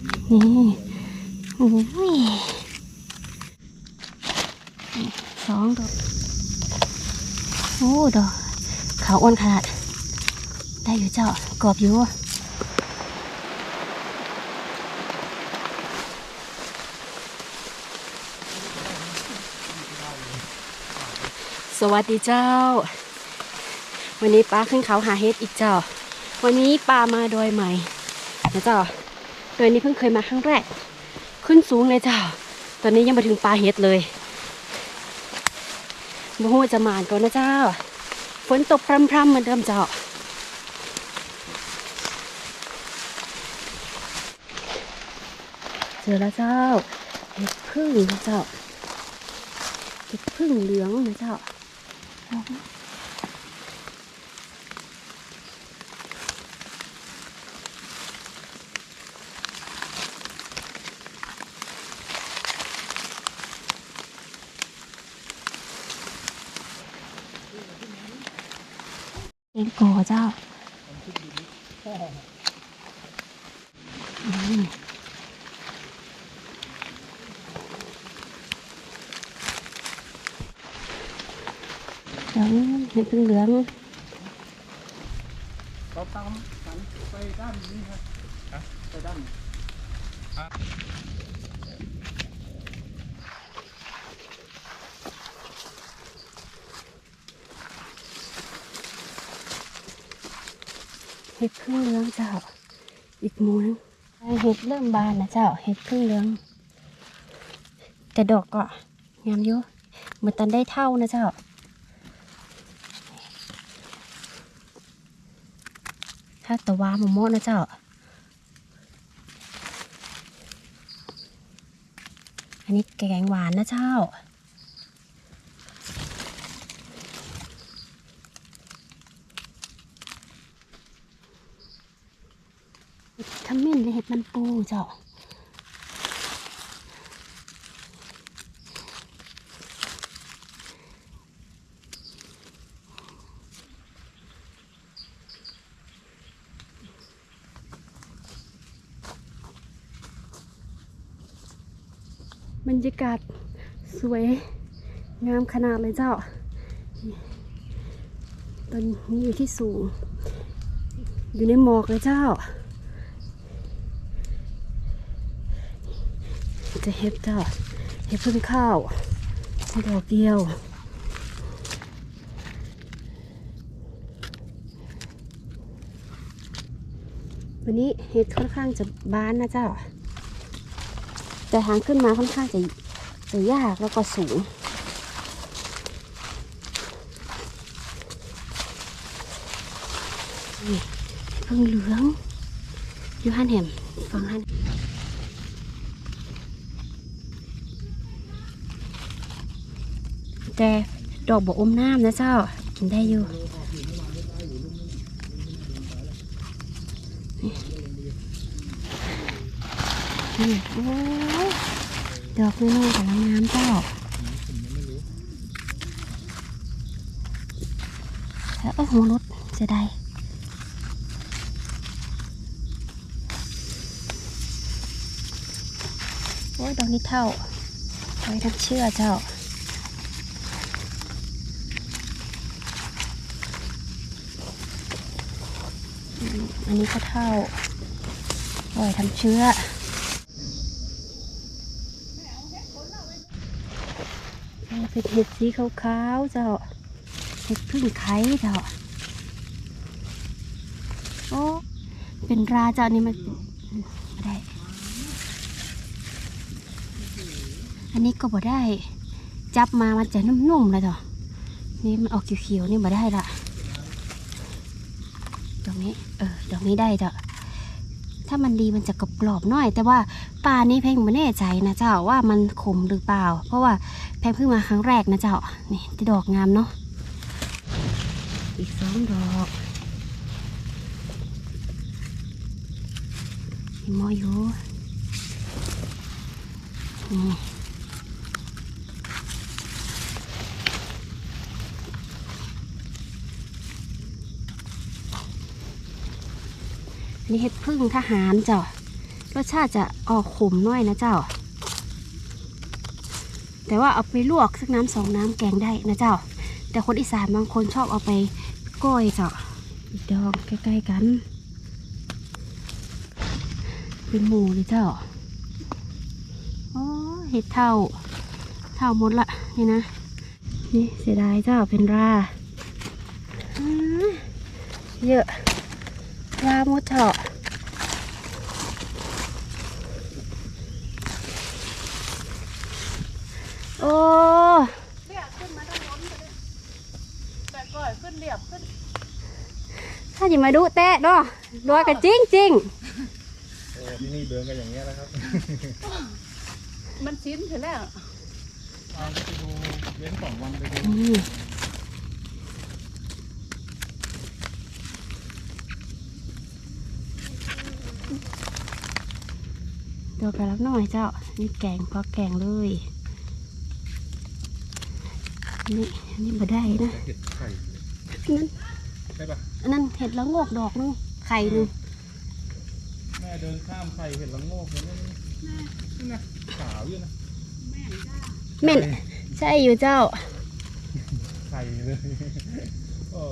นี่โอ้ยสองดอกโอ้ดอกขาวอ้วนขนาด ได้อยู่เจ้ากรอบอยู่สวัสดีเจ้า วันนี้ป้าขึ้นเขาหาเฮ็ดอีกเจ้า วันนี้ปลามาโดยใหม่นะเจ้า โดยนี้เพิ่งเคยมาครั้งแรก ขึ้นสูงเลยเจ้า ตอนนี้ยังมาถึงปลาเฮ็ดเลยบ่ฮู้ว่าจะมานก่อนนะเจ้า ฝนตกพรำๆเหมือนเดิมเจ้า เจอแล้วเจ้า เห็ดพึ่งนะเจ้า เห็ดพึ่งเหลืองนะเจ้า เอ็งกเจ้าอืมเหลืองเห็นพึ่งเหลืองเราตามสันไปด้านนี้ครับไปด้าน เห็ดพึ่งเหลืองเจ้า อีกมูนเห็ดเริ่มบานนะเจ้า เห็ดพึ่งเหลือง แต่ดอกก็งามอยู่เหมือนตันได้เท่านะเจ้าถ้าตะวาหมโมนะเจ้า อันนี้แกงหวานนะเจ้า เห็ดขมิ้นและเห็ ดมันปูเจ้าบรรยากาศสวยงามขนาดเลยเจ้า ตอนนี้อยู่ที่สูง อยู่ในหมอกเลยเจ้า จะเห็บเจ้าเห็บเพิ่งข้าวดอกเดียววันนี้เห็ดค่อนข้างจะบานนะเจ้า แต่ทางขึ้นมาค่อนข้างจะจะยากแล้วก็สูง นี่เพิ่งเหลือง อยู่หันแหมฟังหัน แต่ดอกบอมน้ำนะเจ้า กินได้อยู่นี่โอ้ดอกน้อยๆกำลังงามเจ้าแล้วเอาหัวรถจะได้โอ้ยดอกนี้เท่าไว้ทับเชื่อเจ้า อันนี้ก็เท่าไว้ทำเชื้อ เป็นเห็ดสีขาวๆเจ้า เห็ดพึ่งไข่เจ้า โอ้ เป็นราเจ้านี่มันไม่ได้ อันนี้ก็บ่ได้ จับมามันจะนุ่มๆเลยเจ้านี่มันออกเขียวๆนี่บ่ได้ละ นี้เออดอกนี้ได้เจ้าถ้ามันดีมันจะกรอบๆหน่อย แต่ว่าปลานี้เพ่งไม่แน่ใจนะเจ้าว่ามันขมหรือเปล่า เพราะว่าแพงเพิ่งมาครั้งแรกนะเจ้านี่ที่ดอกงามเนาะอีกสองดอกมีมออยู่นี่ นี่เห็ดพึ่งทหารเจ้ารสชาติจะออกขมน่อยนะเจ้า แต่ว่าเอาไปลวกสักน้ำสองน้ำแกงได้นะเจ้า แต่คนอีสานบางคนชอบเอาไปก้อยเจ้าอีกดอกใกล้ๆกัน เป็นหมูเลยเจ้าโอ้เห็ดเท่า เท่าหมดละนี่นะ นี่เสียดายเจ้าเป็นรา เยอะ ราหมดเถอะโอ้เนี่ยขึ้นมาด้านบนไปเลยแต่ก่อยขึ้นเรียบขึ้นถ้าจะมาดูแตะเนาะรวยกันจริงจริงโอ้ที่นี่เดินกันอย่างเงี้ยแล้วครับ มันชิ้นเสร็จแล้วเอาไปดูเว้นสองวันไปดู ๆอืม ตัวกระลักหน่อยเจ้า นี่แกงพอแกงเลยนี่อันนี้มาได้นะเห็ดไข่เลยนั่นใช่ปะอันนั้นเห็ดละโงกดอกนึงไข่หนึงแม่เดินข้ามไข่เห็ดละโงกเลยนี่นี่นะขาวอยู่นะเหม็นใช่อยู่เจ้าไข่เลยโอ้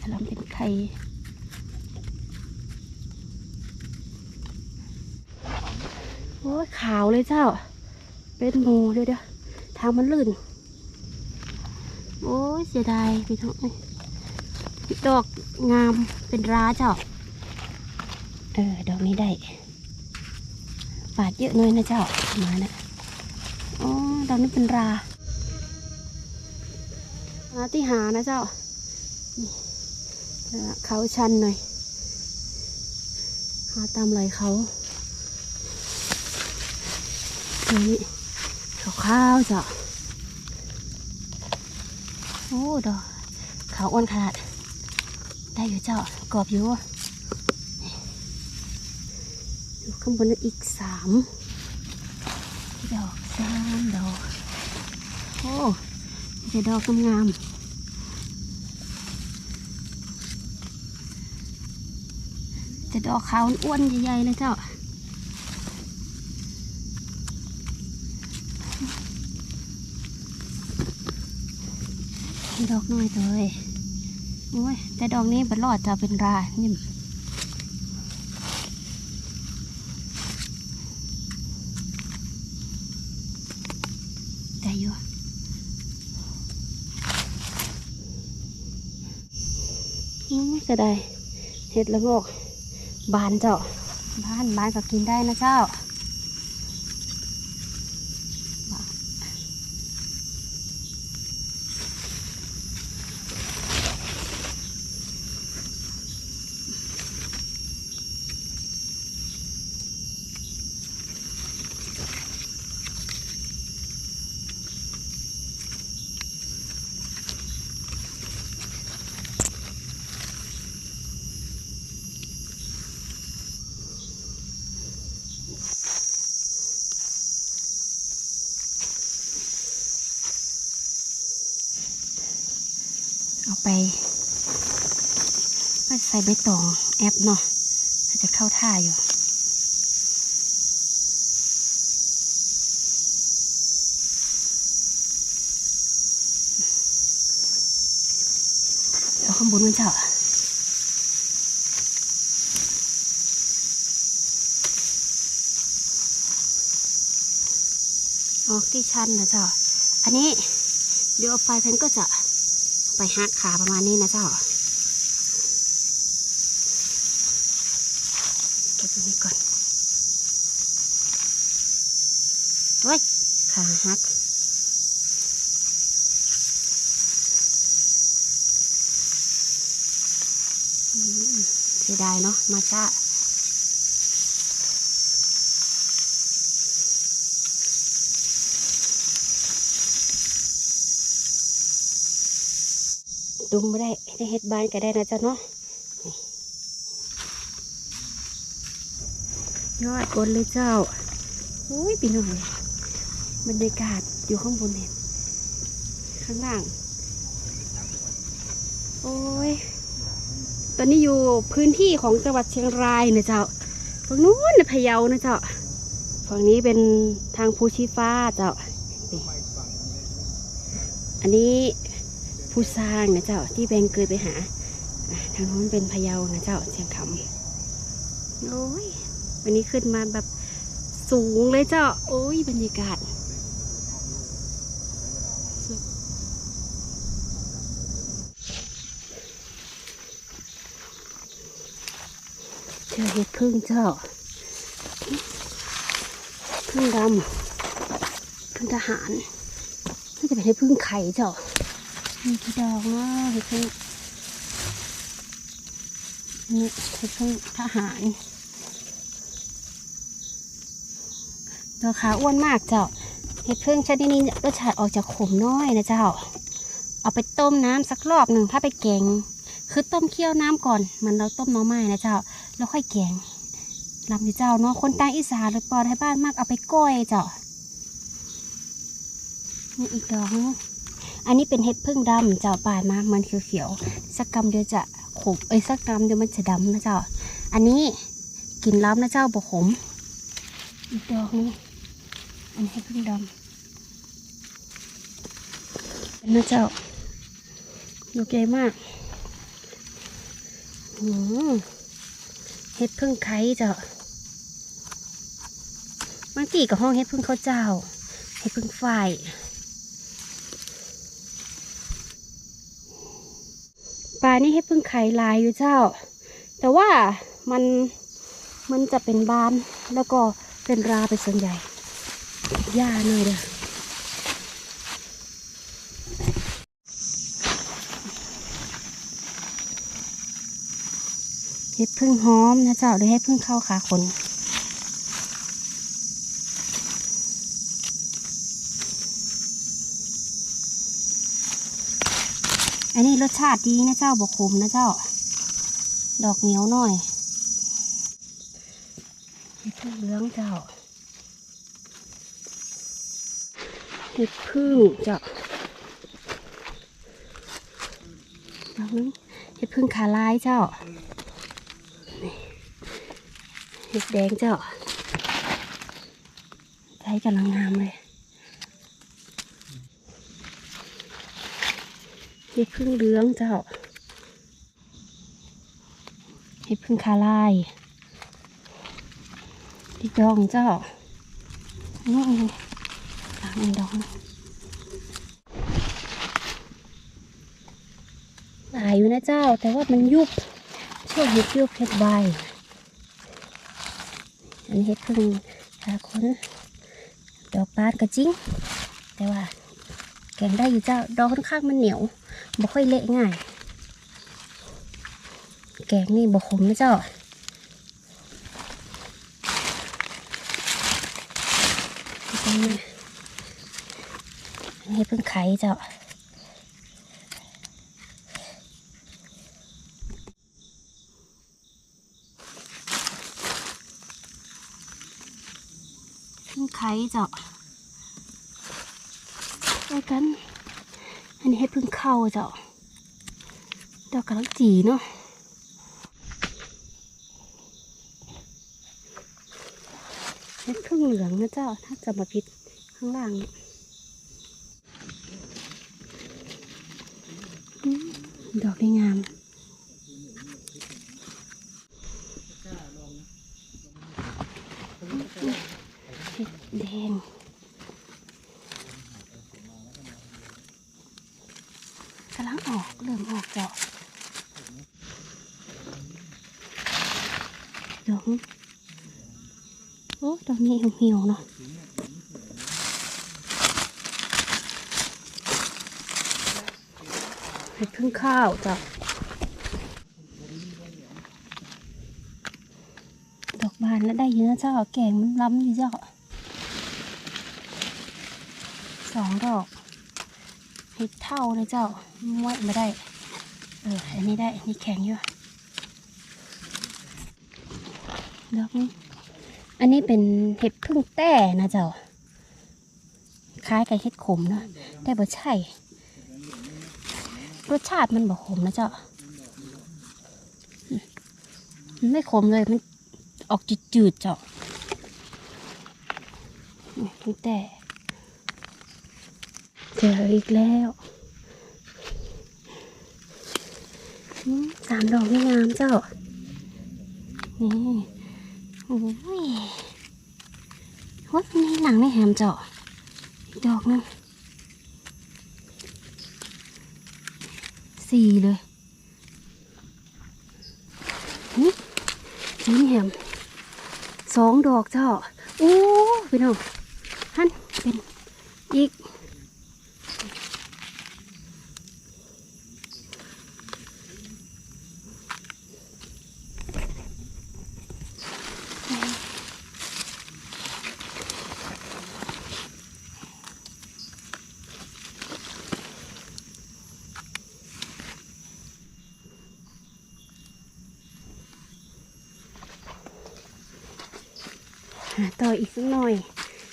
กำลังเป็นไข่ โอ้ยขาวเลยเจ้า เป็นหมูเดี๋ยวเดี๋ยวทางมันลื่น โอ้ยเสียดายพี่ท้องดอกงามเป็นร้าเจ้า เออ ดอกนี้ได้ ปาดเยอะเลยนะเจ้า มานะอ๋อดอกนี้เป็นรามาที่หานะเจ้าเขาชันหน่อย หาตามไหลเขา ตรงนี้ขาวเจ้าโอ้ดอกขาวอ้วนขนาด ได้อยู่เจ้ากรอบอยู่อยู่ข้างบนนั้นอีกสามดอกสามดอก โอ้มีแต่ดอกงามๆแต่ดอกขาวอ้วนใหญ่ๆเลยเจ้า ดอกน้อยตัวเอ้ยโอ้ย แต่ดอกนี้บัดรอดจะเป็นรานิ่มได้อยู่อืมจะได้เห็ดละโงกบานเจ้า บ้านบ้านก็กินได้นะเจ้า ไปก็ใส่ใบตองแอปเนาะอาจจะเข้าท่าอยู่เอาข้างบนมันเจ้าออกที่ชันนะเจ้า อันนี้เดี๋ยวเอาไปเพนก็จะ ไปหักขาประมาณนี้นะเจ้าเก็บตรงนี้ก่อนเฮ้ยขาหักเสียดายเนาะมาช้า ดุมไม่ได้ได้เฮ็ดบ้านก็ได้นะจ๊ะเนาะยอดบนเลยเจ้าอุ้ยปีหน่อยบรรยากาศอยู่ข้างบนเห็นข้างล่าง โอ้ย ตอนนี้อยู่พื้นที่ของจังหวัดเชียงรายนะเจ้าฝั่งนู้นนะพะเยานะเจ้าฝั่งนี้เป็นทางภูชีฟ้าเจ้า อันนี้ ภูซางนะเจ้าที่แบงเคยไปหาทางนู้นเป็นพะเยานะเจ้าเชียงคำโอ้ยวันนี้ขึ้นมาแบบสูงเลยเจ้า โอ้ยบรรยากาศเจอเห็ดพึ่งเจ้าพึ่งดำพึ่งทหารน่าจะเป็นเห็ดพึ่งไข่เจ้า มีกี่ดอกเนาะเห็ดพึ่งอันนี่เห็ดพึ่งทหารตัวขาอ้วนมากเจ้าเห็ดพึ่งชนิดนี้รสชาติออกจากขมน้อยนะเจ้า เอาไปต้มน้ำสักรอบหนึ่งถ้าไปแกง คือต้มเคี่ยวน้ำก่อนเหมันเราต้มน้อไม้นะเจ้า แล้วค่อยแกงลำอยู่เจ้าเนาะคนต่างอีสานหรือปอไทยบ้านมากเอาไปก้อยเจ้านี่อีกดอกนึง อันนี้เป็นเห็ดพึ่งดำเจ้าป่ายมากมันเขียวๆสักกำเดียวจะขมเอ้ยสักกำเดียวมันจะดำนะเจ้า อันนี้กินล้ำนะเจ้าบ่ขมอีกดอกนึงอันนี้ให้พึ่งดำเป็นนะเจ้าดอกใหญ่มากอืมเห็ดพึ่งไข่เจ้าบางทีกับห้องเห็ดพึ่งข้าวเจ้า เห็ดพึ่งฝ่า ปลานี่เห็ดพึ่งไข่ลายอยู่เจ้า แต่ว่ามันมันจะเป็นบานแล้วก็เป็นราเป็นส่วนใหญ่หญ้าหน่อยเด้อเห็ดพึ่งหอมนะเจ้าหรือเห็ดพึ่งเข้าขาขน นนี้รสชาติดีนะเจ้าบกขมนะเจ้า ดอกเหนียวหน่อยเห็ดพึ่งเหลืองเจ้าเห็ดพึ่งเจ้าดอกนึงเห็ดพึ่งขาลายเจ้าเห็ดแดงเจ้าใจกำลังงามเลย เห็ดพึ่งเลืองเจ้าเห็ดพึ่งขาลายเห็ดองเจ้านี่หลังดองหายอยู่นะเจ้า แต่ว่ามันยุบช่วงเห็ดยุบเห็ดใบอันนี้เห็ดพึ่งขาคนดอกบานก็จริง แต่ว่าแกงได้อยู่เจ้า ดอกค่อนข้างมันเหนียว บ่ค่อยเละง่าย แกงนี่บ่ขมนะเจ้าตรงนี้อันนี้เพิ่งไข่เจ้าเพิ่งไข่เจ้าไปกัน อันนี้ให้พึ่งเข้าเจ้าดอกกระลักจีเนาะเห็ดพึ่งเหลืองนะเจ้า ถ้าจะมาพิษข้างล่างเนี่ยดอกได้งาม เห็ดแดง กำลังออกเริ่มออกเจาะดอกนี้โอ้ดอกนี้ เหี่ยวเนาะเห็ดพึ่งข้าวจ้ะดอกบานแล้วได้เยอะเจ้าแกงมันล้ำอยู่เจ้าสองดอกเห็ดเท่าเลยเจ้าม้วนไม่ได้ เออ อันนี้ได้นนี้แข็งอยู่ดอกนี้ อันนี้เป็นเห็ดพึ่งแต้นะเจ้า คล้ายกับเห็ดขมเนอะแต่บ่ใช่รสชาติมันบ่ขมนะเจ้า มันไม่ขมเลย มันออกจืดๆเจ้านี่งแต่เจออีกแล้วสามดอกไม่งามเจ้า นี่ อ้ยวัดมีหนังไม่แหมเจาอีกดอกนึงสี่เลยนี่นี่แหมสองดอกเจ้าโอ้พี่น้องฮันเป็นอีก ต่ออีกสักหน่อย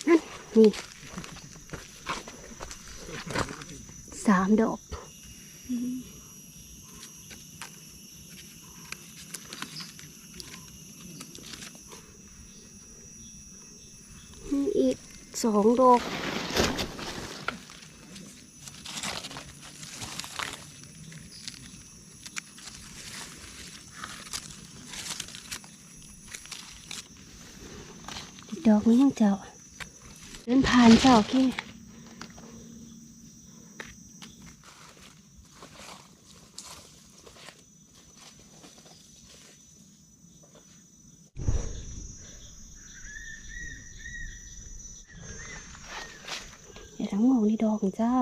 นั่นนี่สามดอกนี่อีกสองดอก ดอกนี้ยังเจ้า เดินผ่านเจ้าแค่อย่าทั้งหมดนี่ดอกของเจ้า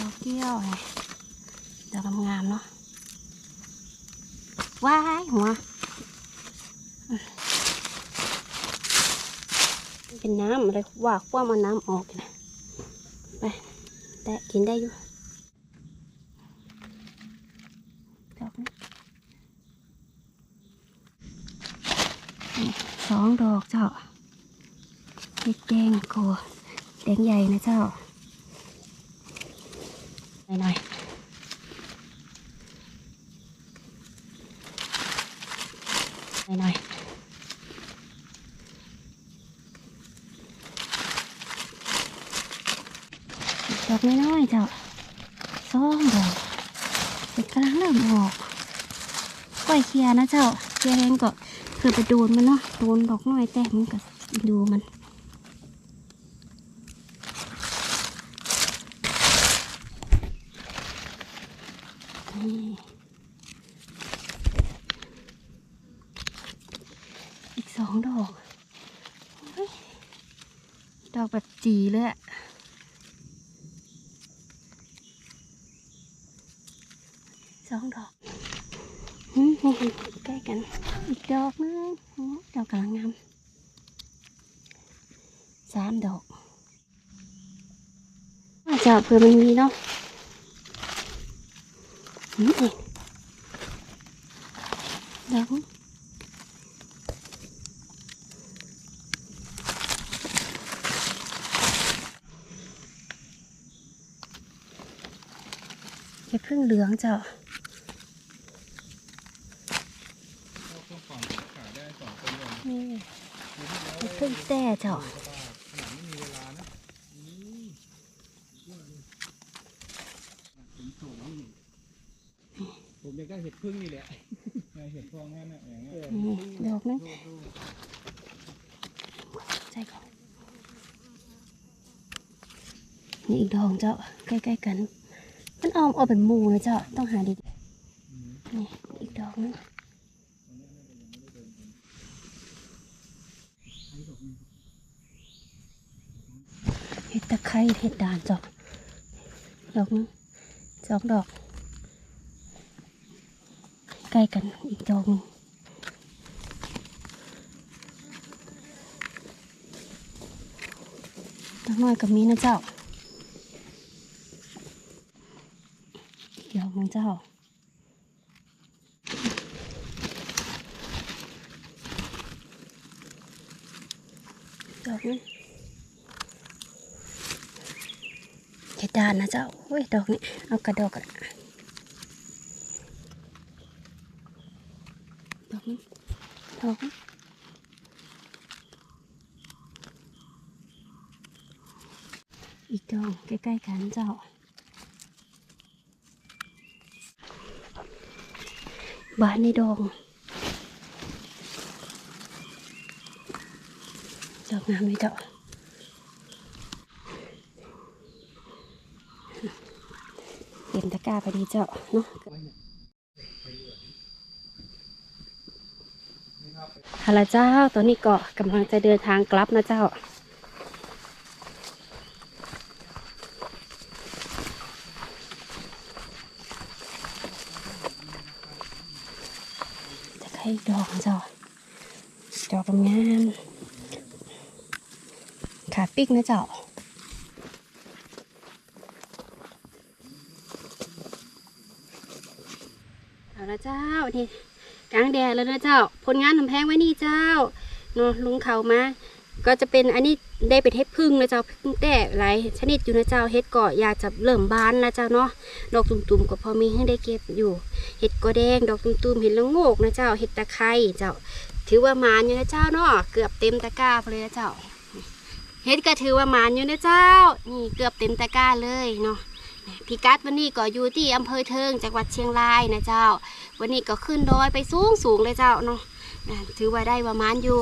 ดอกเกี้ยวไงดอกงามๆเนาะ ว้ายหัว เป็ น้ำอะไรว่าคว่ามันน้ำออกนะไปแต่กินได้อยู่ดอกสองดอกเจ้าเห็ดแดงโกแดงใหญ่นะเจ้าหน่อยหน่อยหน่อย อกน้อยๆเจ้าสองดอกเป็นกำลังเริ่มออกก้อยเคลียนะเจ้าเคลียแรงก็เกิดไปโดนมันเนาะโดนดอกน้อยแตกมันก็ดูมันอีกสองดอก ดอกแบบจีเลยอะ องดอกใกล้กัน อีกดอกนึงโอ้ดอกกำลังงามสามดอกอาจจะเผื่อมันมีเนาะนี่ดอกนี้อย่าเพิ่งเหลืองเจ้าก็ฝั่งขายได้สองคนเลย นี่ คือที่แล้ว อย่าเพิ่งแต่ เจ้าขนาดไม่มีเวลานะนี่ผมสูงนี่ผมยังก็เห็ดพึ่งนี่แหละเห็ดพวงนั่นน่ะอย่างเงี้ยนี่ดอกนึงดูดูใจก่อนนี่อีกดอกเจ้าใกล้ๆกัน มันออมเอาเป็นหมูเลยเจ้าต้องหาดีอืมๆนี่อีกดอกนึง เห็ดตะไคร้เห็ดด่านจ้าดอกนึงสองดอก ใกล้กันอีกดอกนึงดอกน้อยกับมีนะเจ้าดอกนึงเจ้าดอกนี้ เพดานนะเจ้าโอ้ยดอกนี้เอากระดอกละดอกนี้ดอกนี้อีกดอกใกล้ๆกันเจ้าบานในดอกดอกงามเลยเจ้า กร้าพอดีเจ้าเนาะฮัลโหลเจ้าตอนนี้ก็กำลังจะเดินทางกลับนะเจ้าจะใครดอกเจ้าดอกงามขาปิกนะเจ้า เอาละเจ้านี่กลางแดดแล้วนะเจ้า ผลงานทำแพงไว้นี่เจ้าเนาะลุงเขามาก็จะเป็นอันนี้ได้เป็นเห็ดพึ่งนะเจ้าพึ่งแต่หลายชนิดอยู่นะเจ้าเห็ดก็อยากจะเริ่มบานแล้วเจ้าเนาะดอกตุ่มๆก็พอมีให้ได้เก็บอยู่ เห็ดก็แดงดอกตุ่มๆเห็ดละโงกนะเจ้าเห็ดตะไคร้เจ้า ถือว่ามานอยู่นะเจ้าเนาะเกือบเต็มตะกร้าเลยนะเจ้าเฮ็ดก็ถือว่ามานอยู่นะเจ้า นี่เกือบเต็มตะกร้าเลยเนาะ พิกัดวันนี้ก็อยู่ที่อำเภอเทิงจังหวัดเชียงรายนะเจ้า วันนี้ก็ขึ้นดอยไปสูงสูงเลยเจ้าเนาะถือว่าได้ว่าหมานอยู่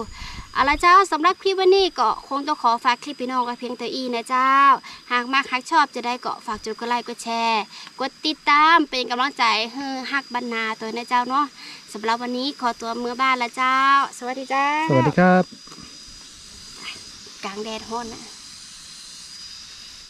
เอาละเจ้าสำหรับคลิปวันนี้ก็คงต้องขอฝากคลิปพี่น้องกับเพียงแต่อีนะเจ้า หากมากฮักชอบจะได้ก็ฝากจุดกดไลค์กดแชร์ กดติดตามเป็นกำลังใจให้ฮักบรรณาตัวนะเจ้าเนาะสำหรับวันนี้ขอตัวเมื่อบ้านละเจ้า สวัสดีเจ้า สวัสดีครับ กลางแดดฮ้อนนะ